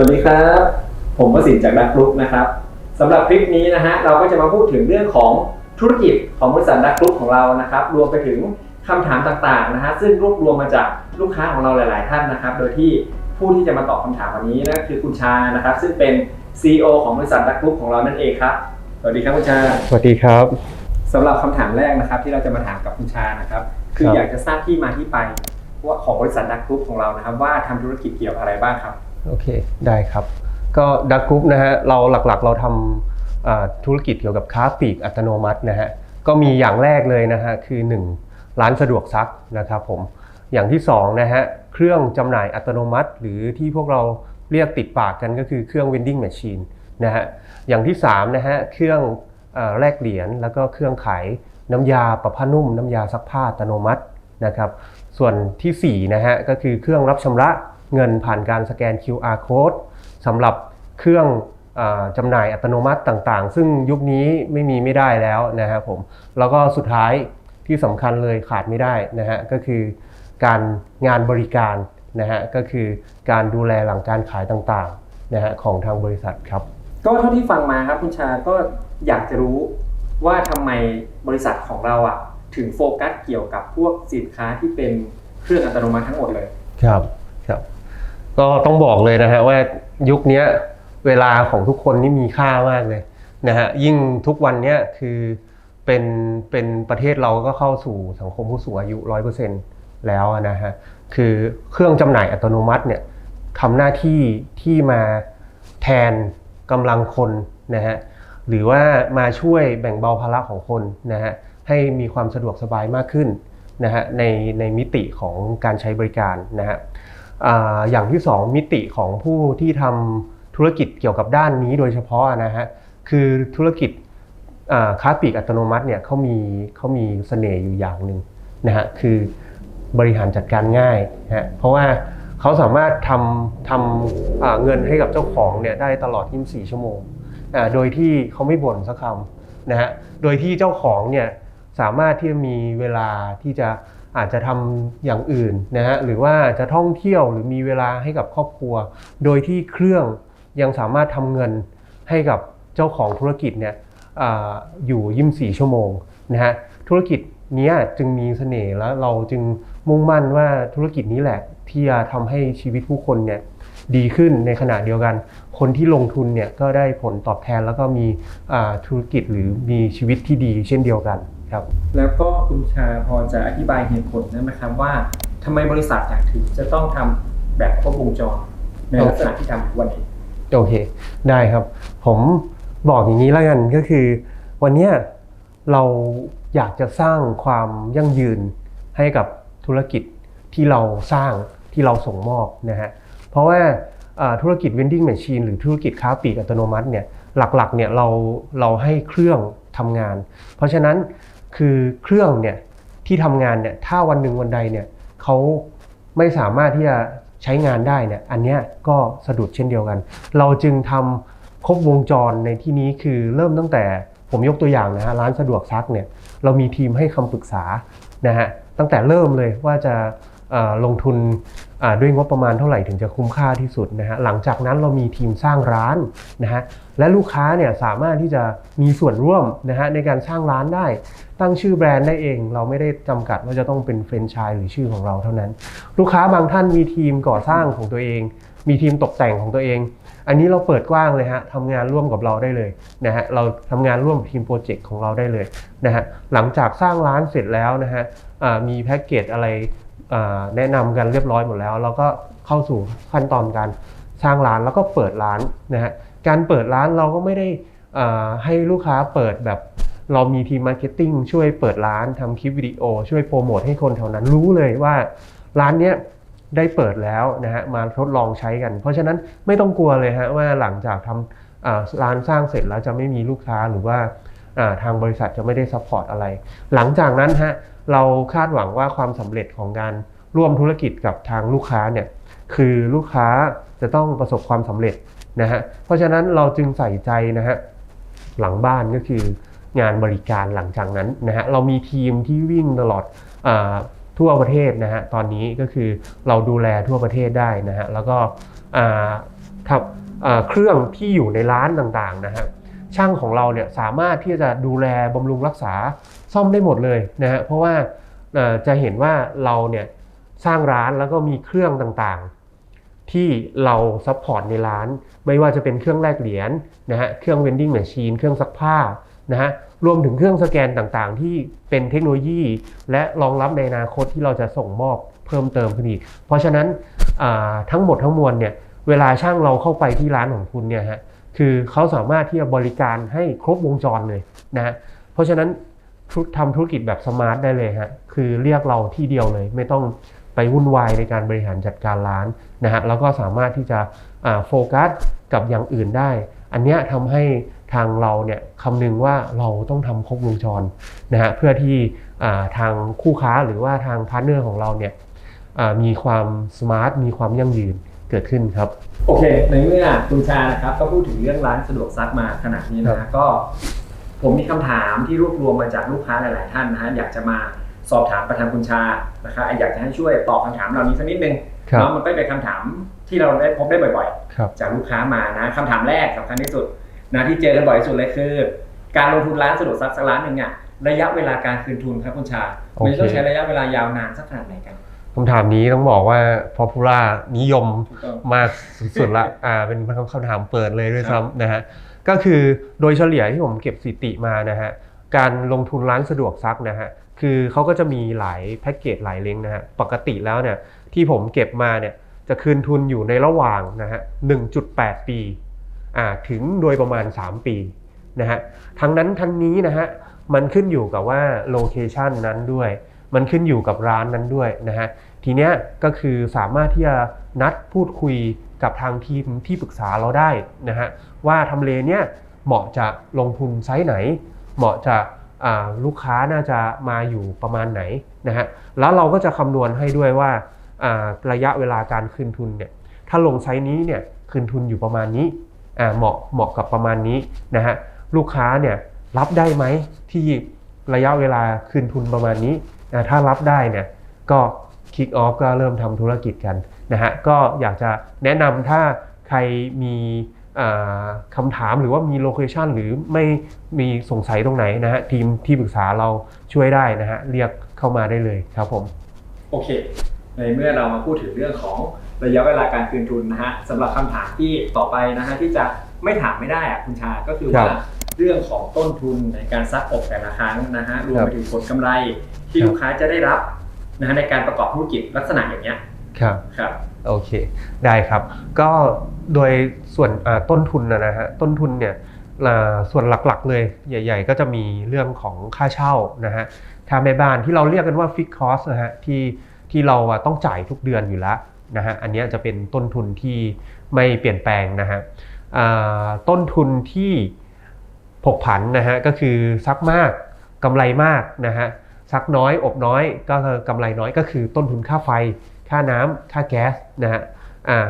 วัสดีครับ ผมวสินทร์จากดักกรุ๊ปนะครับสำหรับคลิปนี้นะฮะเราก็จะมาพูดถึงเรื่องของธุรกิจของบริษัทดักกรุ๊ปของเรานะครับ รวมไปถึงคำถามต่างๆนะฮะซึ่งรวบรวมมาจากลูกค้าของเราหลาย ๆ ท่านนะครับ โดยที่ผู้ที่จะมาตอบคำถามวันนี้นั่นคือคุณชานะครับ ซึ่งเป็น CEO ของบริษัทดักกรุ๊ปของเรานั่นเองครับสวัสดีครับคุณชาสวัสดีครับสำหรับคำถามแรกนะครับ ที่เราจะมาถามกับคุณชานะครับ คือครับอยากจะทราบที่มาที่ไปว่าของบริษัทดักกรุ๊ปของเรานะครับ ว่าทำธุรกิจเกี่ยวกับอะไรบ้างครับ โอเค ได้ครับ ก็ดักกรุ๊ปนะฮะ เราหลักๆ เราทำธุรกิจเกี่ยวกับค้าปลีกอัตโนมัตินะฮะ ก็มีอย่างแรกเลยนะฮะ คือ 1 ร้านสะดวกซักนะครับผม อย่างที่2นะฮะ เครื่องจำหน่ายอัตโนมัติ หรือที่พวกเราเรียกติดปากกันก็คือเครื่อง vending machine นะฮะ อย่างที่3นะฮะ เครื่องอแลกเหรียญ แล้วก็เครื่องขายน้ำยาประผ้านุ่ม น้ำยาซักผ้าอัตโนมัตินะครับ ส่วนทีสี่4นะฮะ ก็คือเครื่องรับชำระ เงินผ่านการสแกน QR code สำหรับเครื่องอาจำหน่ายอัตโนมัติต่างๆ ซึ่งยุคนี้ไม่มีไม่ได้แล้วนะครับผม แล้วก็สุดท้ายที่สำคัญเลยขาดไม่ได้นะฮะก็คือการงานบริการนะฮะก็คือการดูแลหลังการขายต่างๆนะฮะของทางบริษัทครับ ก็เท่าที่ฟังมาครับคุณชาก็อยากจะรู้ว่าทำไมบริษัทของเราอะถึงโฟกัสเกี่ยวกับพวกสินค้าที่เป็นเครื่องอัตโนมัติทั้งหมดเลย ครับครับ ก็ต้องบอกเลยนะฮะว่ายุคนี้เวลาของทุกคนนี่มีค่ามากเลยนะฮะยิ่งทุกวันนี้คือเป็นเป็นประเทศเราก็เข้าสู่สังคมผู้สูงอายุร้อยเปอร์เซ็นต์แล้วนะฮะคือเครื่องจำหน่ายอัตโนมัติเนี่ยทำหน้าที่ที่มาแทนกำลังคนนะฮะหรือว่ามาช่วยแบ่งเบาภาระของคนนะฮะให้มีความสะดวกสบายมากขึ้นนะฮะในในมิติของการใช้บริการนะฮะ อย่างที่สองมิติของผู้ที่ทำธุรกิจเกี่ยวกับด้านนี้โดยเฉพาะนะฮะคือธุรกิจค้าปลีกอัตโนมัติเนี่ยเขามีเขามีเสน่ห์อยู่อย่างหนึ่งนะฮะคือบริหารจัดการง่ายนะฮะเพราะว่าเขาสามารถทำทำเงินให้กับเจ้าของเนี่ยได้ตลอด 24 ชั่วโมงโดยที่เขาไม่บ่นสักคำนะฮะโดยที่เจ้าของเนี่ย สามารถที่จะมีเวลาที่จะอาจจะทำอย่างอื่นนะฮะหรือว่าจะท่องเที่ยวหรือมีเวลาให้กับครอบครัว โดยที่เครื่องยังสามารถทำเงินให้กับเจ้าของธุรกิจเนี่ยออยู่24ชั่วโมงนะฮะธุรกิจนี้จึงมีเสน่ห์แล้วเราจึงมุ่งมั่นว่าธุรกิจนี้แหละที่จะทำให้ชีวิตผู้คนเนี่ยดีขึ้นในขณะเดียวกัน คนที่ลงทุนเนี่ยก็ได้ผลตอบแทนแล้วก็มีธุรกิจหรือมีชีวิตที่ดีเช่นเดียวกัน ครับ แล้วก็คุณชาพอจะอธิบายเหตุผลได้ไหมครับว่าทำไมบริษัทอยากถึงจะต้องทำแบบครบวงจรในลักษณะที่ทำอยู่วันนี้โอเค ได้ครับ ผมบอกอย่างนี้แล้วกันก็คือ วันเนี้ยเราอยากจะสร้างความยั่งยืนให้กับธุรกิจที่เราสร้างที่เราส่งมอบนะฮะเพราะว่าอ่าธุรกิจ vending machine หรือธุรกิจค้าปลีกอัตโนมัติเนี่ยหลักๆเนี่ยเราเราให้เครื่องทำงาน เพราะฉะนั้น คือเครื่องเนี่ยที่ทำงานเนี่ยถ้าวันหนึ่งวันใดเนี่ยเขาไม่สามารถที่จะใช้งานได้เนี่ยอันนี้ก็สะดุดเช่นเดียวกัน เราจึงทำครบวงจรในที่นี้คือเริ่มตั้งแต่ผมยกตัวอย่างนะฮะร้านสะดวกซักเนี่ยเรามีทีมให้คำปรึกษานะฮะตั้งแต่เริ่มเลยว่าจะลงทุน ด้วยงบประมาณเท่าไหร่ถึงจะคุ้มค่าที่สุดนะฮะหลังจากนั้นเรามีทีมสร้างร้านนะฮะและลูกค้าเนี่ยสามารถที่จะมีส่วนร่วมนะฮะในการสร้างร้านได้ ตั้งชื่อแบรนด์ได้เอง เราไม่ได้จำกัดว่าจะต้องเป็นแฟรนไชส์หรือชื่อของเราเท่านั้น ลูกค้าบางท่านมีทีมก่อสร้างของตัวเอง มีทีมตกแต่งของตัวเอง อันนี้เราเปิดกว้างเลยฮะทำงานร่วมกับเราได้เลยนะฮะเราทำงานร่วมทีมโปรเจกต์ของเราได้เลยนะฮะหลังจากสร้างร้านเสร็จแล้วนะฮะมีแพ็กเกจอะไร แนะนำกันเรียบร้อยหมดแล้ว เราก็เข้าสู่ขั้นตอนการสร้างร้านแล้วก็เปิดร้านนะฮะการเปิดร้านเราก็ไม่ได้ให้ลูกค้าเปิดแบบเรามีทีมมาร์เก็ตติ้งช่วยเปิดร้านทำคลิปวิดีโอ ช่วยโปรโมทให้คนแถวนั้นรู้เลยว่าร้านเนี้ยได้เปิดแล้วนะฮะมาทดลองใช้กัน เพราะฉะนั้นไม่ต้องกลัวเลยฮะว่าหลังจากทำร้านสร้างเสร็จแล้วจะไม่มีลูกค้าหรือว่าทางบริษัทจะไม่ได้ซัพพอร์ตอะไร หลังจากนั้นฮะ เราคาดหวังว่าความสำเร็จของการร่วมธุรกิจกับทางลูกค้าเนี่ยคือลูกค้าจะต้องประสบความสำเร็จนะฮะเพราะฉะนั้นเราจึงใส่ใจนะฮะหลังบ้านก็คืองานบริการหลังจากนั้นนะฮะเรามีทีมที่วิ่งตลอดอทั่วประเทศนะฮะตอนนี้ก็คือเราดูแลทั่วประเทศได้นะฮะแล้วก็ครับเครื่องที่อยู่ในร้านต่างๆนะฮะช่างของเราเนี่ยสามารถที่จะดูแลบำรุงรักษา ซ่อมได้หมดเลยนะฮะเพราะว่าจะเห็นว่าเราเนี่ยสร้างร้านแล้วก็มีเครื่องต่างๆ ที่เราซัพพอร์ตในร้าน ไม่ว่าจะเป็นเครื่องแลกเหรียญนะฮะเครื่อง vending machine เครื่องซักผ้านะฮะรวมถึงเครื่องสแกนต่างๆ ที่เป็นเทคโนโลยี และรองรับในอนาคตที่เราจะส่งมอบเพิ่มเติมขึ้นอีก เพราะฉะนั้นทั้งหมดทั้งมวลเนี่ยเวลาช่างเราเข้าไปที่ร้านของคุณเนี่ยฮะคือเขาสามารถที่จะบริการให้ครบวงจรเลยนะฮะเพราะฉะนั้น ทำธุรกิจแบบสมาร์ทได้เลยฮะ คือเรียกเราที่เดียวเลย ไม่ต้องไปวุ่นวายในการบริหารจัดการร้านนะฮะ แล้วก็สามารถที่จะโฟกัสกับอย่างอื่นได้ อันนี้ทำให้ทางเราเนี่ยคำนึงว่าเราต้องทำครบวงจรนะฮะ เพื่อที่ทางคู่ค้าหรือว่าทางพาร์ทเนอร์ของเราเนี่ยมีความสมาร์ท มีความยั่งยืนเกิดขึ้นครับ โอเค ในเมื่อคุณชานะครับก็พูดถึงเรื่องร้านสะดวกซักมาขนาดนี้นะก็ ผมมีคำถามที่รวบรวมมาจากลูกค้าหลาย ๆ ท่านนะฮะอยากจะมาสอบถามประธานคุณชานะครับอยากจะให้ช่วยตอบคำถามเหล่านี้สักนิดนึงครับเนาะมันก็เป็นคำถามที่เราได้พบได้บ่อยครับๆจากลูกค้ามานะคำถามแรกสำคัญที่สุดนะที่เจอกันบ่อยที่สุดเลยคือ การลงทุนร้านสะดวกซักสักร้านหนึ่งเนี่ยระยะเวลาการคืนทุนครับคุณชาโอเคมันต้องใช้ระยะเวลายาวนานสักขนาดไหนกันคำถามนี้ต้องบอกว่า popular นิยมถูกต้องมากสุดๆละอ่าเป็นคำถามเปิดเลยด้วยซ้ำนะฮะ ก็คือโดยเฉลี่ยที่ผมเก็บสถิติมานะฮะการลงทุนร้านสะดวกซักนะฮะคือเขาก็จะมีหลายแพ็กเกจหลายเลงนะฮะปกติแล้วเนี่ยที่ผมเก็บมาเนี่ยจะคืนทุนอยู่ในระหว่างนะฮะ 1.8 ปีอ่าถึงโดยประมาณ 3 ปีนะฮะ ทั้งนั้นทั้งนี้นะฮะ มันขึ้นอยู่กับว่าโลเคชันนั้นด้วย มันขึ้นอยู่กับร้านนั้นด้วยนะฮะ ทีเนี้ยก็คือสามารถที่จะนัดพูดคุย กับทางทีมที่ปรึกษาเราได้นะฮะว่าทำเลเนี้ยเหมาะจะลงทุนไซส์ไหน เหมาะจะลูกค้าน่าจะมาอยู่ประมาณไหนนะฮะแล้วเราก็จะคำนวณให้ด้วยว่าระยะเวลาการคืนทุนเนี่ยถ้าลงไซส์นี้เนี่ยคืนทุนอยู่ประมาณนี้เหมาะเหมาะกับประมาณนี้นะฮะลูกค้าเนี่ยรับได้ไหมที่ระยะเวลาคืนทุนประมาณนี้ถ้ารับได้เนี่ยก็ คิกออฟก็เริ่มทำธุรกิจกันนะฮะก็อยากจะแนะนำถ้าใครมีอ่าคำถามหรือว่ามีโลเคชันหรือไม่มีสงสัยตรงไหนนะฮะทีมที่ปรึกษาเราช่วยได้นะฮะเรียกเข้ามาได้เลยครับผม โอเค ในเมื่อเรามาพูดถึงเรื่องของระยะเวลาการคืนทุนนะฮะสำหรับคำถามที่ต่อไปนะฮะที่จะไม่ถามไม่ได้อะคุณชาก็คือครัว่าบเรื่องของต้นทุนในการซักอบแต่ละครั้งนะฮะรวมครัไปบถึงผลกำไรที่ครับลูกค้าจะได้รับ นะฮะในการประกอบธุรกิจลักษณะอย่างเงี้ยครับครับโอเคได้ครับ ก็โดยส่วนอ่าต้นทุนนะนะฮะต้นทุนเนี่ยอ่าส่วนหลักๆ เลยใหญ่ ๆ ก็จะมีเรื่องของค่าเช่านะฮะค่าแม่บ้านที่เราเรียกกันว่าฟิกคอสนะฮะที่ที่เราอะต้องจ่ายทุกเดือนอยู่แล้วนะฮะอันเนี้ยจะเป็นต้นทุนที่ไม่เปลี่ยนแปลงนะฮะอ่าต้นทุนที่ผกผันนะฮะก็คือซักมากกำไรมากนะฮะ ซักน้อยอบน้อยก็คือกำไรน้อยก็คือต้นทุนค่าไฟ ค่าน้ำค่าแก๊สนะฮะอ่า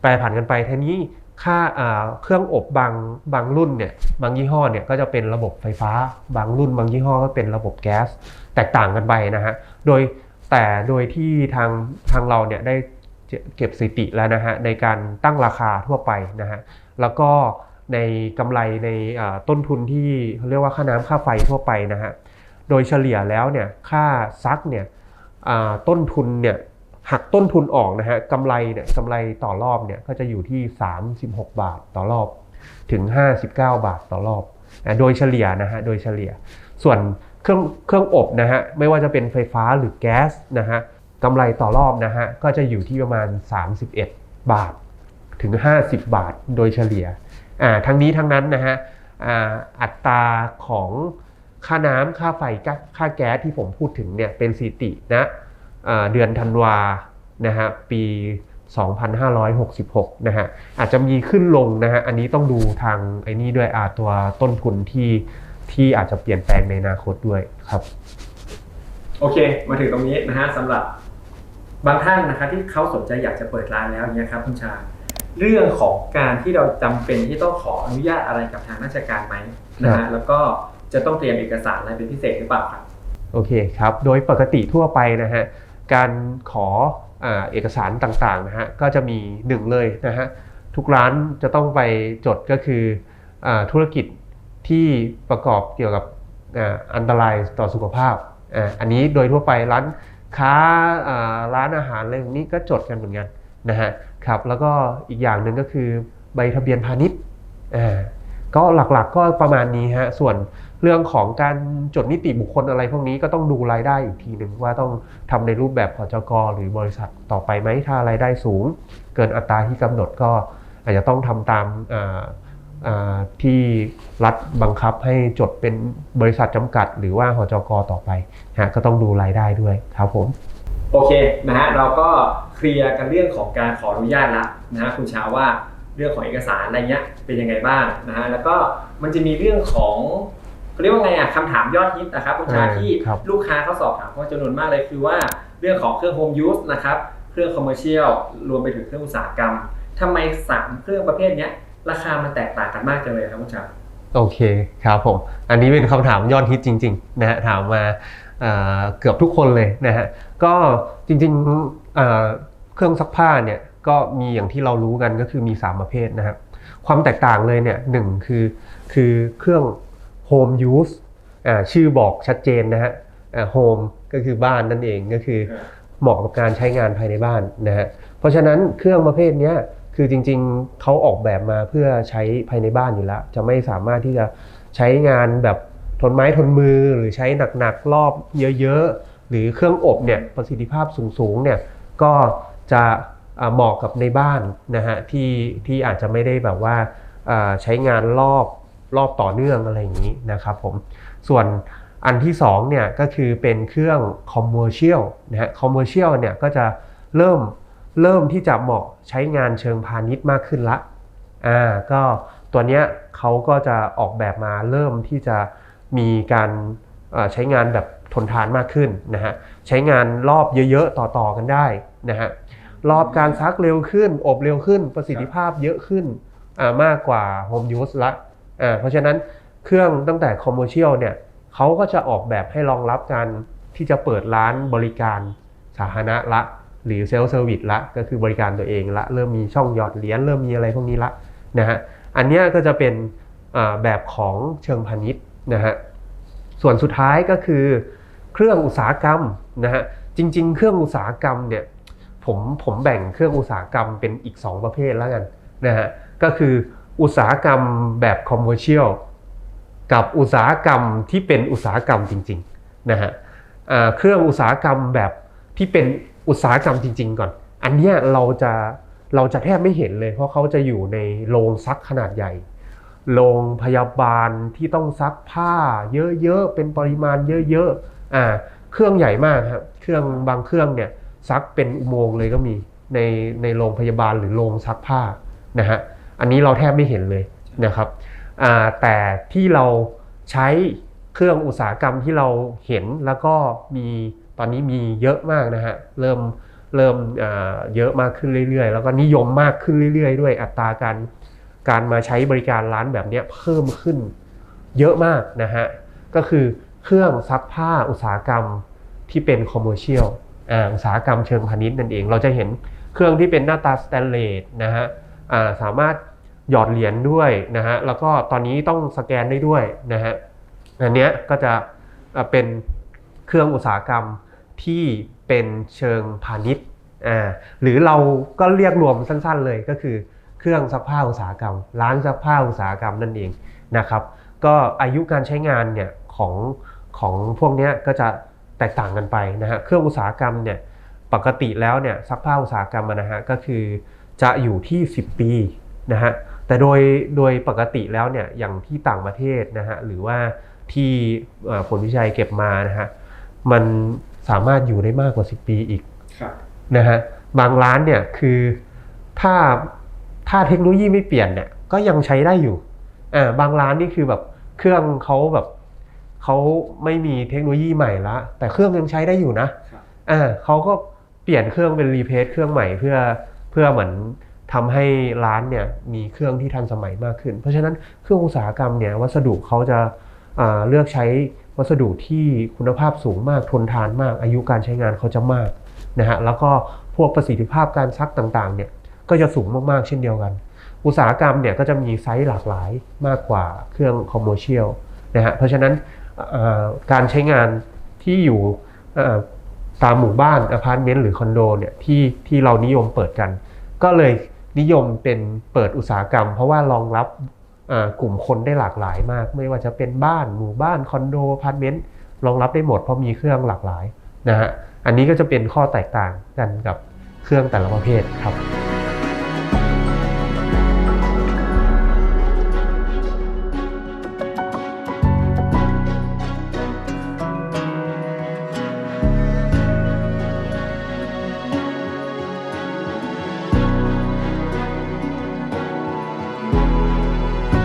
แปรผันกันไปทีนี้ค่าอ่าเครื่องอบบางบางรุ่นเนี่ยบางยี่ห้อเนี่ยก็จะเป็นระบบไฟฟ้า บางรุ่น บางยี่ห้อก็เป็นระบบแก๊สแตกต่างกันไปนะฮะโดยแต่โดยที่ทางทางเราเนี่ยได้เก็บสถิติแล้วนะฮะในการตั้งราคาทั่วไปนะฮะแล้วก็ในกำไรในต้นทุนที่เขาเรียกว่าค่าน้ำค่าไฟทั่วไปนะฮะ โดยเฉลี่ยแล้วเนี่ยค่าซักเนี่ยต้นทุนเนี่ยหักต้นทุนออกนะฮะกำไรเนี่ยกำไรต่อรอบเนี่ยก็จะอยู่ที่ 36 บาทต่อรอบถึง 59 บาทต่อรอบนะโดยเฉลี่ยนะฮะโดยเฉลี่ย ส่วนเครื่องเครื่องอบนะฮะไม่ว่าจะเป็นไฟฟ้าหรือแก๊สนะฮะกำไรต่อรอบนะฮะก็จะอยู่ที่ประมาณ 31 บาทถึง 50 บาทโดยเฉลี่ยอ่าทั้งนี้ทั้งนั้นนะฮะอ่าอัตราของ ค่าน้ำค่าไฟค่าค่าแก๊สที่ผมพูดถึงเนี่ยเป็นสถิตินะอ่าเดือนธันวานะฮะปี 2566 นะฮะอาจจะมีขึ้นลงนะฮะอันนี้ต้องดูทางไอ้นี่ด้วยอ่าตัวต้นทุนที่ที่อาจจะเปลี่ยนแปลงในอนาคตด้วยครับ โอเค มาถึงตรงนี้นะฮะสำหรับบางท่านนะครับที่เขาสนใจอยากจะเปิดร้านแล้วเนี่ยครับคุณชาเรื่องของการที่เราจำเป็นที่ต้องขออนุญาตอะไรกับทางราชการไหมนะครัฮะบแล้วก็ จะต้องเตรียมเอกสารอะไรเป็นพิเศษหรือเปล่าครับ โอเคครับ โดยปกติทั่วไปนะฮะ การขออเอกสารต่างๆนะฮะ ก็จะมีหนึ่งเลยนะฮะ ทุกร้านจะต้องไปจดก็คืออธุรกิจที่ประกอบเกี่ยวกับอ,อันตรายต่อสุขภาพอ,อันนี้โดยทั่วไปร้านค้าร้านอาหารอะไรแบบนี้ก็จดกันเหมือนกันนะฮะ ครับ แล้วก็อีกอย่างหนึ่งก็คือใบทะเบียนพาณิชย์ ก็หลักๆก็ประมาณนี้ฮะส่วนเรื่องของการจดนิติบุคคลอะไรพวกนี้ก็ต้องดูรายได้อีกทีหนึ่งว่าต้องทำในรูปแบบพจกหรือบริษัทต่อไปไหมถ้ารายได้สูง เกินอัตราที่กำหนดก็อาจจะต้องทำตามที่รัฐบังคับให้จดเป็นบริษัทจำกัด หรือว่าหจกต่อไปฮะก็ต้องดูรายได้ด้วยครับผมโอเคนะฮะเราก็เคลียร์กันเรื่องของการขออนุญาตละนะฮะคุณชาว่า เรื่องของเอกสารอะไรเงี้ยเป็นยังไงบ้างนะฮะแล้วก็มันจะมีเรื่องของเขาเรียกว่าไงอะคำถามยอดฮิตนะครับคุณชาเออที่ครับลูกค้าเขาสอบถามเข้ามาจำนวนมากเลยคือว่าเรื่องของเครื่อง home use นะครับเครื่อง commercial รวมไปถึงเครื่องอุตสาหกรรมทำไมสามเครื่องประเภทเนี้ยราคามันแตกต่างกันมากจังเลยครับคุณชาโอเคครับผมอันนี้เป็นคำถามยอดฮิตจริงๆนะฮะถามมาเอ่อเกือบทุกคนเลยนะฮะก็จริงๆเอ่อเครื่องซักผ้าเนี่ย ก็มีอย่างที่เรารู้กันก็คือมี 3 ประเภทนะครับความแตกต่างเลยเนี่ยหนึ่งคือคือเครื่อง home use อ่าชื่อบอกชัดเจนนะฮะอ่า home ก็คือบ้านนั่นเองก็คือเหมาะกับการใช้งานภายในบ้านนะฮะเพราะฉะนั้นเครื่องประเภทนี้คือจริงๆเขาออกแบบมาเพื่อใช้ภายในบ้านอยู่แล้ว จะไม่สามารถที่จะใช้งานแบบทนไม้ทนมือหรือใช้หนักๆรอบเยอะๆหรือเครื่องอบเนี่ยประสิทธิภาพสูงๆเนี่ยก็จะ เหมาะกับในบ้านนะฮะที่ที่อาจจะไม่ได้แบบว่าใช้งานรอบรอบต่อเนื่องอะไรอย่างนี้นะครับผมส่วนอันที่2เนี่ยก็คือเป็นเครื่อง commercial นะฮะ commercial เนี่ยก็จะเริ่มเริ่มที่จะเหมาะใช้งานเชิงพาณิชย์มากขึ้นละอ่าก็ตัวเนี้ยเขาก็จะออกแบบมาเริ่มที่จะมีการใช้งานแบบทนทานมากขึ้นนะฮะใช้งานรอบเยอะๆต่อๆกันได้นะฮะ รอบการซักเร็วขึ้น อบเร็วขึ้นประสิทธิภาพเยอะขึ้นมากกว่า home use ละเพราะฉะนั้นเครื่องตั้งแต่ commercial เนี่ยเขาก็จะออกแบบให้รองรับการที่จะเปิดร้านบริการสาธารณะละ หรือเซลล์เซอร์วิสละ ก็คือบริการตัวเองละ เริ่มมีช่องหยอดเหรียญเริ่มมีอะไรพวกนี้ละนะฮะอันนี้ก็จะเป็นแบบของเชิงพาณิชย์นะฮะส่วนสุดท้ายก็คือเครื่องอุตสาหกรรมนะฮะจริง ๆ เครื่องอุตสาหกรรมเนี่ย ผมผมแบ่งเครื่องอุตสาหกรรมเป็นอีก 2 ประเภทแล้วกันนะฮะก็คืออุตสาหกรรมแบบคอมเมอร์เชียลกับอุตสาหกรรมที่เป็นอุตสาหกรรมจริงๆนะฮะเครื่องอุตสาหกรรมแบบที่เป็นอุตสาหกรรมจริง ๆ ก่อน อันเนี้ยเราจะเราจะแทบไม่เห็นเลยเพราะเขาจะอยู่ในโรงซักขนาดใหญ่โรงพยาบาลที่ต้องซักผ้าเยอะๆเป็นปริมาณเยอะๆอ่าเครื่องใหญ่มากครับเครื่องบางเครื่องเนี่ย ซักเป็นอุโมงค์เลยก็มีในในโรงพยาบาลหรือโรงซักผ้านะฮะอันนี้เราแทบไม่เห็นเลยนะครับแต่ที่เราใช้เครื่องอุตสาหกรรมที่เราเห็นแล้วก็มีตอนนี้มีเยอะมากนะฮะเริ่มเริ่มเยอะมากขึ้นเรื่อยๆ แล้วก็นิยมมากขึ้นเรื่อยๆ ด้วยอัตราการการมาใช้บริการร้านแบบนี้เพิ่มขึ้นเยอะมากนะฮะก็คือเครื่องซักผ้าอุตสาหกรรมที่เป็นคอมเมอร์เชียล อุตสาหกรรมเชิงพาณิชย์นั่นเอง เราจะเห็นเครื่องที่เป็นหน้าตาสแตนเลสนะฮะสามารถหยอดเหรียญด้วยนะฮะแล้วก็ตอนนี้ต้องสแกนได้ด้วยนะฮะอันเนี้ยก็จะเป็นเครื่องอุตสาหกรรมที่เป็นเชิงพาณิชย์อ่าหรือเราก็เรียกรวมสั้นๆเลยก็คือเครื่องซักผ้าอุตสาหกรรม ร้านซักผ้าอุตสาหกรรมนั่นเองนะครับ ก็อายุการใช้งานเนี่ยของของพวกนี้ก็จะ แตกต่างกันไปนะฮะเครื่องอุตสาหกรรมเนี่ยปกติแล้วเนี่ยซักผ้าอุตสาหกรรมอะนะฮะก็คือจะอยู่ที่ 10 ปีนะฮะแต่โดยโดยปกติแล้วเนี่ยอย่างที่ต่างประเทศนะฮะหรือว่าที่เอ่อผลวิจัยเก็บมานะฮะมันสามารถอยู่ได้มากกว่า 10 ปีอีกครับนะฮะบางร้านเนี่ยคือถ้าถ้าเทคโนโลยีไม่เปลี่ยนเนี่ยก็ยังใช้ได้อยู่อ่าบางร้านนี่คือแบบเครื่องเขาแบบ เขาไม่มีเทคโนโลยีใหม่ละ แต่เครื่องยังใช้ได้อยู่นะครับอ่าเขาก็เปลี่ยนเครื่องเป็นรีเพสเครื่องใหม่เพื่อเพื่อเหมือนทำให้ร้านเนี่ยมีเครื่องที่ทันสมัยมากขึ้น เพราะฉะนั้นเครื่องอุตสาหกรรมเนี่ยวัสดุเขาจะอ่าเลือกใช้วัสดุที่คุณภาพสูงมากทนทานมาก อายุการใช้งานเขาจะมากนะฮะแล้วก็พวกประสิทธิภาพการซักต่างๆเนี่ยก็จะสูงมากๆเช่นเดียวกัน อุตสาหกรรมเนี่ยก็จะมีไซส์หลากหลายมากกว่าเครื่องคอมเมอร์เชียลนะฮะเพราะฉะนั้นเอ่อ การใช้งานที่อยู่ตามหมู่บ้านอพาร์ตเมนต์หรือคอนโดเนี่ยที่ที่เรานิยมเปิดกัน ก็เลยนิยมเป็นเปิดอุตสาหกรรม เพราะว่ารองรับกลุ่มคนได้หลากหลายมาก ไม่ว่าจะเป็นบ้านหมู่บ้านคอนโดอพาร์ตเมนต์รองรับได้หมดเพราะมีเครื่องหลากหลายนะฮะอันนี้ก็จะเป็นข้อแตกต่างกันกับเครื่องแต่ละประเภทครับ